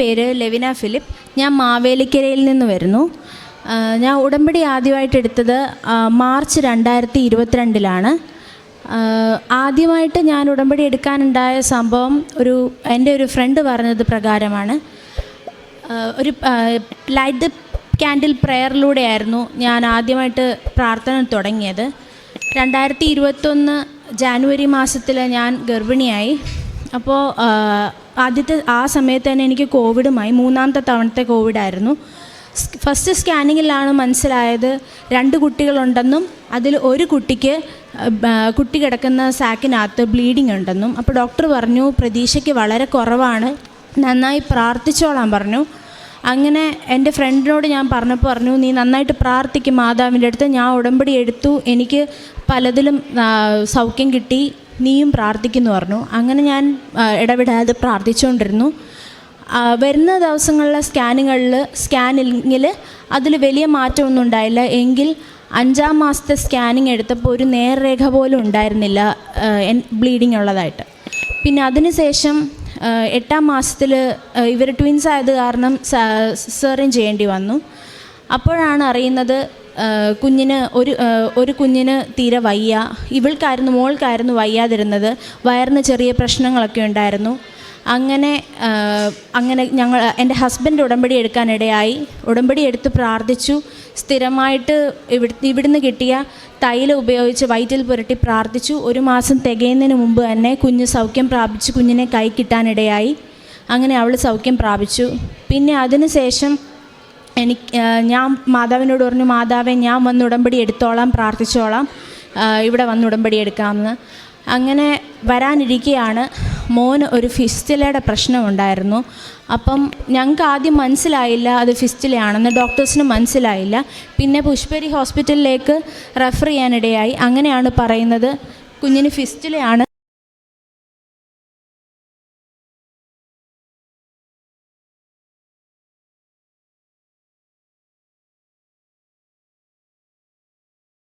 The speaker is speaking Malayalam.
പേര് ലെവിന ഫിലിപ്പ്. ഞാൻ മാവേലിക്കരയിൽ നിന്ന് വരുന്നു. ഞാൻ ഉടമ്പടി ആദ്യമായിട്ട് എടുത്തത് മാർച്ച് രണ്ടായിരത്തി ഇരുപത്തിരണ്ടിലാണ് ആദ്യമായിട്ട് ഞാൻ ഉടമ്പടി എടുക്കാനുണ്ടായ സംഭവം ഒരു എന്റെ ഒരു ഫ്രണ്ട് പറഞ്ഞത് പ്രകാരമാണ്. ഒരു ലൈറ്റ് ക്യാൻഡിൽ പ്രെയറിലൂടെയായിരുന്നു ഞാൻ ആദ്യമായിട്ട് പ്രാർത്ഥന തുടങ്ങിയത്. രണ്ടായിരത്തി ഇരുപത്തൊന്ന് ജാനുവരി മാസത്തിൽ ഞാൻ ഗർഭിണിയായി. അപ്പോൾ ആദ്യത്തെ ആ സമയത്ത് തന്നെ എനിക്ക് കോവിഡുമായി മൂന്നാമത്തെ തവണത്തെ കോവിഡായിരുന്നു. ഫസ്റ്റ് സ്കാനിങ്ങിലാണ് മനസ്സിലായത് രണ്ട് കുട്ടികളുണ്ടെന്നും അതിൽ ഒരു കുട്ടിക്ക് കുട്ടി കിടക്കുന്ന സാക്കിനകത്ത് ബ്ലീഡിംഗ് ഉണ്ടെന്നും. അപ്പോൾ ഡോക്ടർ പറഞ്ഞു പ്രതീക്ഷയ്ക്ക് വളരെ കുറവാണ്. നന്നായി പ്രാർത്ഥിച്ചോളാൻ പറഞ്ഞു. അങ്ങനെ എന്റെ ഫ്രണ്ടിനോട് ഞാൻ പറഞ്ഞപ്പോൾ പറഞ്ഞു നീ നന്നായിട്ട് പ്രാർത്ഥിക്കും മാതാവിന്റെ അടുത്ത്. ഞാൻ ഉടമ്പടി എടുത്തു. എനിക്ക് പലതിലും സൗഖ്യം കിട്ടി. നീയും പ്രാർത്ഥിക്കുന്നു പറഞ്ഞു. അങ്ങനെ ഞാൻ ഇടവിടാതെ പ്രാർത്ഥിച്ചുകൊണ്ടിരുന്നു. വരുന്ന ദിവസങ്ങളിലെ സ്കാനുകളിൽ സ്കാനിങ്ങിൽ അതിൽ വലിയ മാറ്റമൊന്നും ഉണ്ടായില്ല. എങ്കിൽ അഞ്ചാം മാസത്തെ സ്കാനിങ് എടുത്തപ്പോൾ ഒരു നേർരേഖ പോലും ഉണ്ടായിരുന്നില്ല ബ്ലീഡിങ് ഉള്ളതായിട്ട്. പിന്നെ അതിനുശേഷം എട്ടാം മാസത്തിൽ ഇവർ ട്വിൻസ് ആയത് കാരണം സെറിൻ ചെയ്യേണ്ടി വന്നു. അപ്പോഴാണ് അറിയുന്നത് കുഞ്ഞിന് ഒരു ഒരു കുഞ്ഞിന് തീരെ വയ്യ. ഇവൾക്കായിരുന്നു മോൾക്കായിരുന്നു വയ്യാതിരുന്നത്. വയറിന് ചെറിയ പ്രശ്നങ്ങളൊക്കെ ഉണ്ടായിരുന്നു. അങ്ങനെ അങ്ങനെ ഞങ്ങൾ എന്റെ ഹസ്ബൻഡ് ഉടമ്പടി എടുക്കാനിടയായി. ഉടമ്പടി എടുത്ത് പ്രാർത്ഥിച്ചു. സ്ഥിരമായിട്ട് ഇവിട് ഇവിടുന്ന് കിട്ടിയ തൈല ഉപയോഗിച്ച് വയറ്റിൽ പുരട്ടി പ്രാർത്ഥിച്ചു. ഒരു മാസം തികയുന്നതിന് മുമ്പ് തന്നെ കുഞ്ഞ് സൗഖ്യം പ്രാപിച്ചു കുഞ്ഞിനെ കൈ കിട്ടാനിടയായി. അങ്ങനെ അവൾ സൗഖ്യം പ്രാപിച്ചു. പിന്നെ അതിനുശേഷം എനിക്ക് ഞാൻ മാതാവിനോട് പറഞ്ഞു മാതാവെ ഞാൻ വന്ന് ഉടമ്പടി എടുത്തോളാം പ്രാർത്ഥിച്ചോളാം. ഇവിടെ വന്ന് ഉടമ്പടി എടുക്കാമെന്ന്. അങ്ങനെ വരാനിരിക്കുകയാണ് മോന് ഒരു ഫിസ്റ്റിലയുടെ പ്രശ്നമുണ്ടായിരുന്നു അപ്പം ഞങ്ങൾക്ക് ആദ്യം മനസ്സിലായില്ല അത് ഫിസ്റ്റിലയാണെന്ന് ഡോക്ടേഴ്സിന് മനസ്സിലായില്ല. പിന്നെ പുഷ്പരി ഹോസ്പിറ്റലിലേക്ക് റെഫർ ചെയ്യാനിടയായി. അങ്ങനെയാണ് പറയുന്നത്. കുഞ്ഞിന് ഫിസ്റ്റിലയാണ്